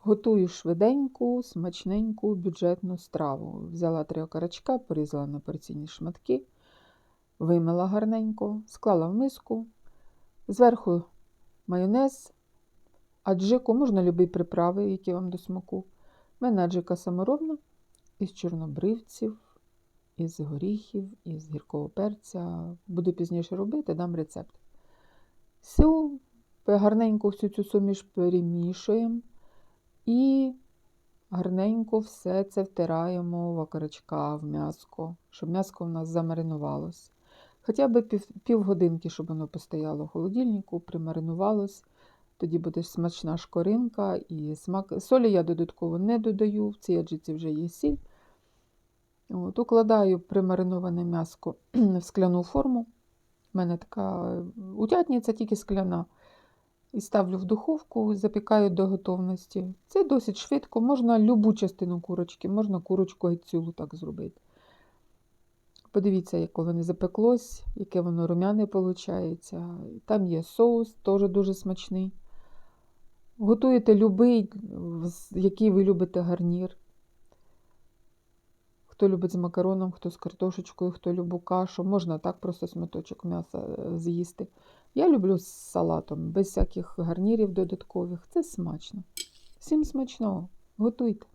Готую швиденьку, смачненьку, бюджетну страву. Взяла три окорочка, порізала на порційні шматки, вимила гарненько, склала в миску. Зверху майонез, аджику, можна любі приправи, які вам до смаку. У мене аджика саморобна із чорнобривців, із горіхів, із гіркого перця. Буду пізніше робити, дам рецепт. Всю гарненько всю цю суміш перемішуємо гарненько все це втираємо в окорочка, в м'яско, щоб м'яско в нас замаринувалось. Хоча б пів, півгодинки, щоб воно постояло в холодильнику, примаринувалось. Тоді буде смачна шкоринка і смак. Солі я додатково не додаю, в цій аджиці вже є сіль. От, Укладаю примариноване м'яско в скляну форму. У мене така утятниця тільки скляна. І ставлю в духовку, запікаю до готовності. Це досить швидко. Можна любу частину курочки, можна курочку геть цілу так зробити. Подивіться, як воно запеклось, яке воно румяне виходить. Там є соус, теж дуже смачний. Готуєте любий, який ви любите гарнір. Хто любить з макароном, хто з картошечкою, хто любить кашу. Можна так просто сматочок м'яса е, з'їсти. Я люблю з салатом, без всяких гарнірів додаткових. Це смачно. Всім смачного. Готуйте.